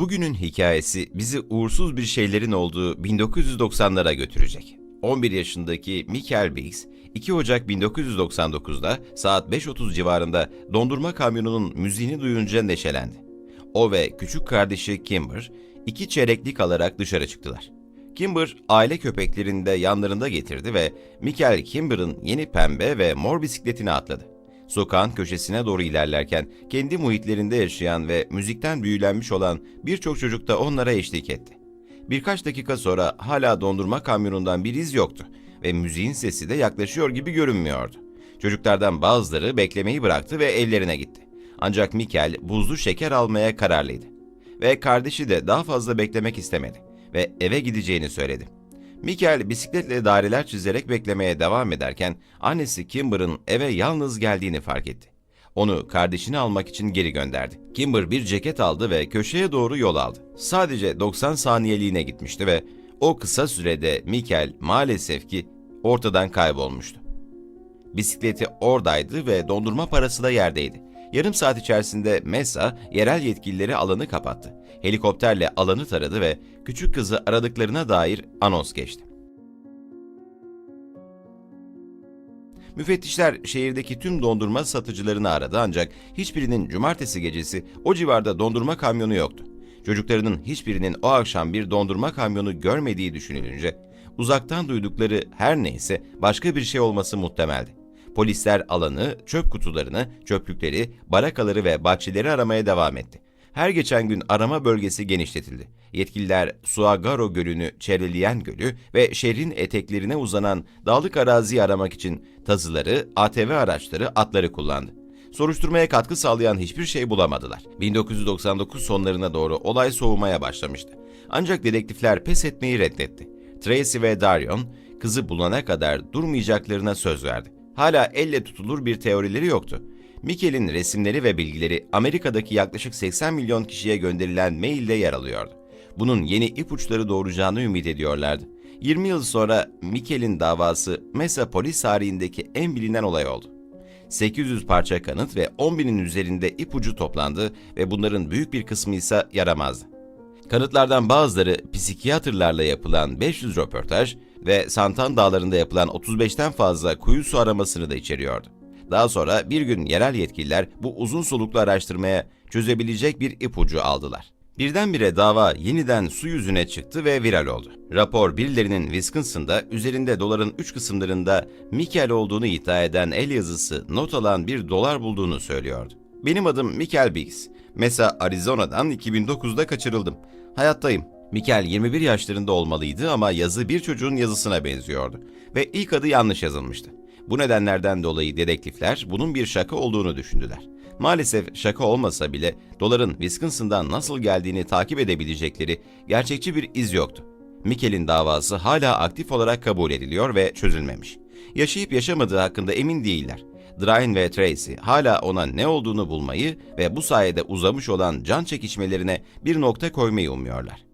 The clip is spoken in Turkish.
Bugünün hikayesi bizi uğursuz bir şeylerin olduğu 1990'lara götürecek. 11 yaşındaki Michael Biggs, 2 Ocak 1999'da saat 5.30 civarında dondurma kamyonunun müziğini duyunca neşelendi. O ve küçük kardeşi Kimber, iki çeyreklik alarak dışarı çıktılar. Kimber, aile köpeklerini de yanlarında getirdi ve Michael Kimber'ın yeni pembe ve mor bisikletine atladı. Sokağın köşesine doğru ilerlerken kendi muhitlerinde yaşayan ve müzikten büyülenmiş olan birçok çocuk da onlara eşlik etti. Birkaç dakika sonra hala dondurma kamyonundan bir iz yoktu ve müziğin sesi de yaklaşıyor gibi görünmüyordu. Çocuklardan bazıları beklemeyi bıraktı ve evlerine gitti. Ancak Mikel buzlu şeker almaya kararlıydı. Ve kardeşi de daha fazla beklemek istemedi ve eve gideceğini söyledi. Mikel bisikletle daireler çizerek beklemeye devam ederken annesi Kimber'ın eve yalnız geldiğini fark etti. Onu kardeşini almak için geri gönderdi. Kimber bir ceket aldı ve köşeye doğru yol aldı. Sadece 90 saniyeliğine gitmişti ve o kısa sürede Mikel maalesef ki ortadan kaybolmuştu. Bisikleti oradaydı ve dondurma parası da yerdeydi. Yarım saat içerisinde Mesa yerel yetkilileri alanı kapattı. Helikopterle alanı taradı ve küçük kızı aradıklarına dair anons geçti. Müfettişler şehirdeki tüm dondurma satıcılarını aradı ancak hiçbirinin cumartesi gecesi o civarda dondurma kamyonu yoktu. Çocuklarının hiçbirinin o akşam bir dondurma kamyonu görmediği düşünülünce uzaktan duydukları her neyse başka bir şey olması muhtemeldi. Polisler alanı, çöp kutularını, çöplükleri, barakaları ve bahçeleri aramaya devam etti. Her geçen gün arama bölgesi genişletildi. Yetkililer Suagaro Gölü'nü çevreleyen gölü ve şehrin eteklerine uzanan dağlık araziyi aramak için tazıları, ATV araçları, atları kullandı. Soruşturmaya katkı sağlayan hiçbir şey bulamadılar. 1999 sonlarına doğru olay soğumaya başlamıştı. Ancak dedektifler pes etmeyi reddetti. Tracy ve Darion, kızı bulana kadar durmayacaklarına söz verdi. Hala elle tutulur bir teorileri yoktu. Mikel'in resimleri ve bilgileri Amerika'daki yaklaşık 80 milyon kişiye gönderilen mailde yer alıyordu. Bunun yeni ipuçları doğuracağını ümit ediyorlardı. 20 yıl sonra Mikel'in davası Mesa polis tarihindeki en bilinen olay oldu. 800 parça kanıt ve 10 binin üzerinde ipucu toplandı ve bunların büyük bir kısmı ise yaramazdı. Kanıtlardan bazıları psikiyatrlarla yapılan 500 röportaj ve Santan Dağları'nda yapılan 35'ten fazla kuyu su aramasını da içeriyordu. Daha sonra bir gün yerel yetkililer bu uzun soluklu araştırmaya çözebilecek bir ipucu aldılar. Birdenbire dava yeniden su yüzüne çıktı ve viral oldu. Rapor birilerinin Wisconsin'da üzerinde doların 3 kısımlarında Mikel olduğunu iddia eden el yazısı not alan bir dolar bulduğunu söylüyordu. Benim adım Mikel Biggs. Mesa Arizona'dan 2009'da kaçırıldım. Hayattayım. Mikel 21 yaşlarında olmalıydı ama yazı bir çocuğun yazısına benziyordu ve ilk adı yanlış yazılmıştı. Bu nedenlerden dolayı dedektifler bunun bir şaka olduğunu düşündüler. Maalesef şaka olmasa bile doların Wisconsin'dan nasıl geldiğini takip edebilecekleri gerçekçi bir iz yoktu. Mikel'in davası hala aktif olarak kabul ediliyor ve çözülmemiş. Yaşayıp yaşamadığı hakkında emin değiller. Drine ve Tracy hala ona ne olduğunu bulmayı ve bu sayede uzamış olan can çekişmelerine bir nokta koymayı umuyorlar.